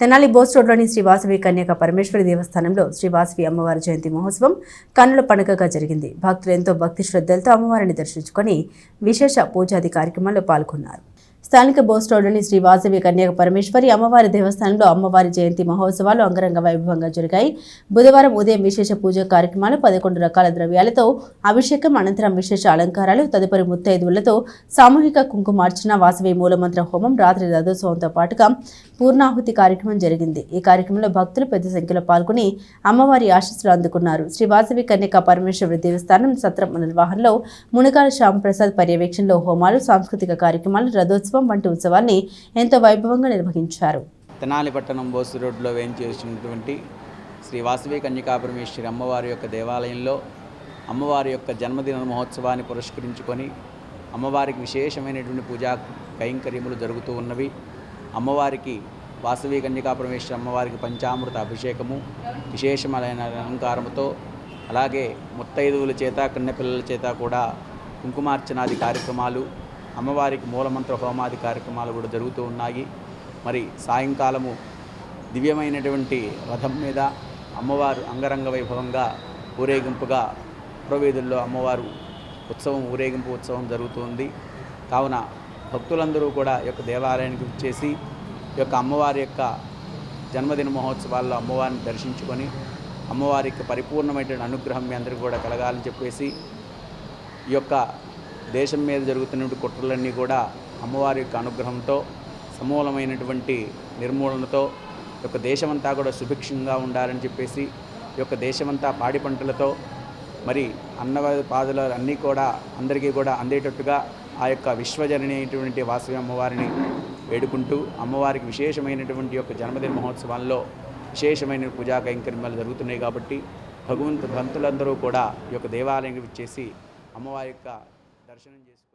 తెనాలి బోస్ రోడ్లోని శ్రీవాసవి కన్యక పరమేశ్వరి దేవస్థానంలో శ్రీవాసవి అమ్మవారి జయంతి మహోత్సవం కన్నుల పండుగగా జరిగింది. భక్తులు ఎంతో భక్తి శ్రద్ధలతో అమ్మవారిని దర్శించుకొని విశేష పూజాది కార్యక్రమాల్లో పాల్గొన్నారు. స్థానిక బోస్ రోడ్లోని శ్రీ వాసవి కన్యాక పరమేశ్వరి అమ్మవారి దేవస్థానంలో అమ్మవారి జయంతి మహోత్సవాలు అంగరంగ వైభవంగా జరిగాయి. బుధవారం ఉదయం విశేష పూజ కార్యక్రమాలు పదకొండు రకాల ద్రవ్యాలతో అభిషేకం అనంతరం విశేష అలంకారాలు తదుపరి ముత్తైదువులతో సామూహిక కుంకుమార్చన వాసవి మూలమంత్ర హోమం రాత్రి రథోత్సవంతో పాటుగా పూర్ణాహుతి కార్యక్రమం జరిగింది. ఈ కార్యక్రమంలో భక్తులు పెద్ద సంఖ్యలో పాల్గొని అమ్మవారి ఆశీస్సులు అందుకున్నారు. శ్రీ వాసవి కన్యక పరమేశ్వరి దేవస్థానం సత్రం నిర్వహణలో మునగాల శ్యామప్రసాద్ పర్యవేక్షణలో హోమాలు సాంస్కృతిక కార్యక్రమాలు రథోత్సవం వంటి ఉత్సవాన్ని ఎంతో వైభవంగా నిర్వహించారు. తెనాలి పట్టణం బోసు రోడ్లో వేయించేసినటువంటి శ్రీ వాసవి కన్యకాపరమేశ్వరి అమ్మవారి యొక్క దేవాలయంలో అమ్మవారి యొక్క జన్మదిన మహోత్సవాన్ని పురస్కరించుకొని అమ్మవారికి విశేషమైనటువంటి పూజా కైంకర్యములు జరుగుతూ ఉన్నవి. అమ్మవారికి వాసవి కన్యకాపరమేశ్వరి అమ్మవారికి పంచామృత అభిషేకము విశేషమైన అలంకారముతో అలాగే ముత్తైదువుల చేత కన్నెపిల్లల చేత కూడా కుంకుమార్చనాది కార్యక్రమాలు అమ్మవారికి మూలమంత్ర హోమాది కార్యక్రమాలు కూడా జరుగుతూ ఉన్నాయి. మరి సాయంకాలము దివ్యమైనటువంటి రథం మీద అమ్మవారు అంగరంగ వైభవంగా ఊరేగింపుగా పురవేదుల్లో అమ్మవారు ఉత్సవం ఊరేగింపు ఉత్సవం జరుగుతుంది. కావున భక్తులందరూ కూడా ఈ యొక్క దేవాలయానికి వచ్చేసి ఈ యొక్క అమ్మవారి యొక్క జన్మదిన మహోత్సవాల్లో అమ్మవారిని దర్శించుకొని అమ్మవారి యొక్క పరిపూర్ణమైనటువంటి అనుగ్రహం మీ అందరికీ కూడా కలగాలని చెప్పేసి ఈ యొక్క దేశం మీద జరుగుతున్నటువంటి కుట్రలన్నీ కూడా అమ్మవారి యొక్క అనుగ్రహంతో సమూలమైనటువంటి నిర్మూలనతో ఈ యొక్క దేశమంతా కూడా సుభిక్షంగా ఉండాలని చెప్పేసి ఈ యొక్క దేశమంతా పాడి పంటలతో మరి అన్నవారి పాదులు అన్నీ కూడా అందరికీ కూడా అందేటట్టుగా ఆ యొక్క విశ్వజనని అయినటువంటి వాసవి అమ్మవారిని వేడుకుంటూ అమ్మవారికి విశేషమైనటువంటి యొక్క జన్మదిన మహోత్సవాల్లో విశేషమైన పూజా కైంకర్యాలు జరుగుతున్నాయి కాబట్టి భగవంతు భక్తులందరూ కూడా ఈ యొక్క దేవాలయం ఇచ్చేసి అమ్మవారి యొక్క దర్శనం చేసుకుని